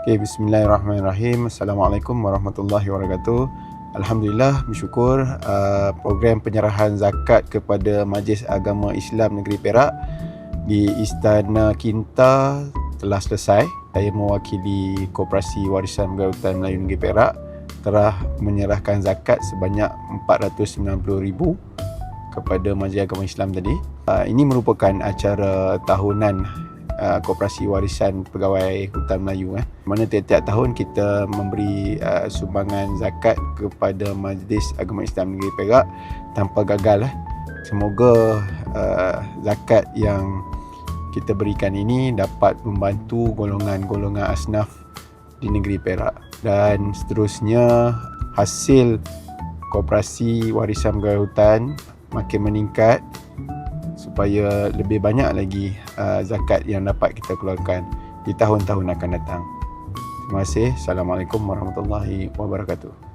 Okay, bismillahirrahmanirrahim. Assalamualaikum warahmatullahi wabarakatuh. Alhamdulillah bersyukur uh, program penyerahan zakat kepada Majlis Agama Islam Negeri Perak di Istana Kinta telah selesai. Saya mewakili Koperasi Warisan Hutan Melayu Negeri Perak telah menyerahkan zakat sebanyak 490,000 kepada Majlis Agama Islam tadi. Uh, ini merupakan acara tahunan uh, Koperasi Warisan Pegawai Hutan Melayu eh. Mana tiap-tiap tahun kita memberi uh, sumbangan zakat kepada Majlis Agama Islam Negeri Perak tanpa gagal eh. Semoga uh, zakat yang kita berikan ini dapat membantu golongan-golongan asnaf di negeri Perak dan seterusnya hasil koperasi warisan pegawai hutan makin meningkat supaya lebih banyak lagi uh, zakat yang dapat kita keluarkan di tahun-tahun akan datang. Terima kasih. Assalamualaikum warahmatullahi wabarakatuh.